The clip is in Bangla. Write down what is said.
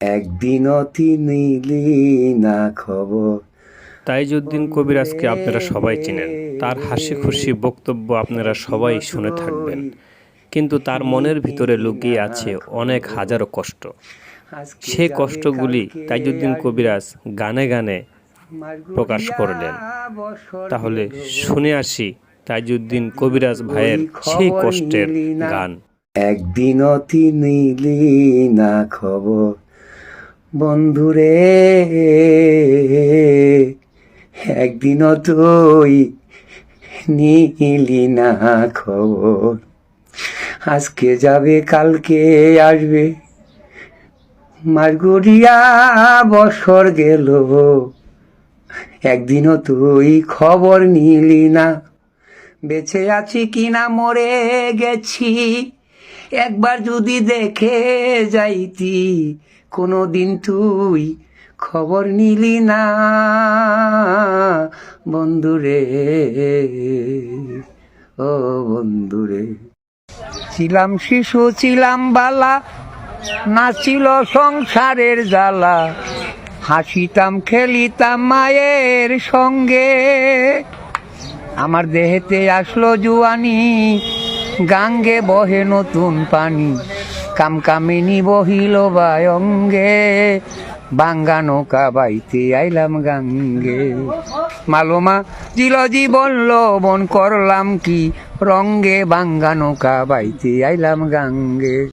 একদিনও নিলি না খবর তাইজউদ্দিন কবিরাজকে আপনারা সবাই চিনেন তার হাসি খুশি বক্তব্য আপনারা সবাই শুনে থাকবেন। কিন্তু তার মনের ভিতরে লুকিয়ে আছে অনেক হাজারো কষ্ট। সেই কষ্টগুলি তাইজুদ্দিন কবিরাজ গানে গানে প্রকাশ করলেন। তাহলে শুনে আসি তাইজুদ্দিন কবিরাজ ভাইয়ের সেই কষ্টের গান। একদিনও নিলি না খবর বন্ধুরে একদিনও তুই নিলি না খবর। আজকে যাবে, কালকে আসবে। মারগুড়িয়া বছর গেল। একদিনও তুই খবর নিলি না। বেঁচে আছি কিনা মরে গেছি। একবার যদি দেখে যাইতি কোনো দিন তুই খবর নিলি না বন্ধুরে ও বন্ধুরে ছিলাম শিশু, ছিলাম বালা নাচিল সংসারের জ্বালা। হাসিতাম, খেলিতাম মায়ের সঙ্গে। আমার দেহেতে আসলো জুয়ানি, গাঙ্গে বহে নতুন পানি। কামকামিনী বহিল বায়ঙ্গে, বাঙ্গা নৌকা বাইতে আইলাম গাঙ্গে। মালোমা জিল জীবন লবণ করলাম কি? রঙ্গে বাঙ্গা নৌকা বাইতে আইলাম গাঙ্গে।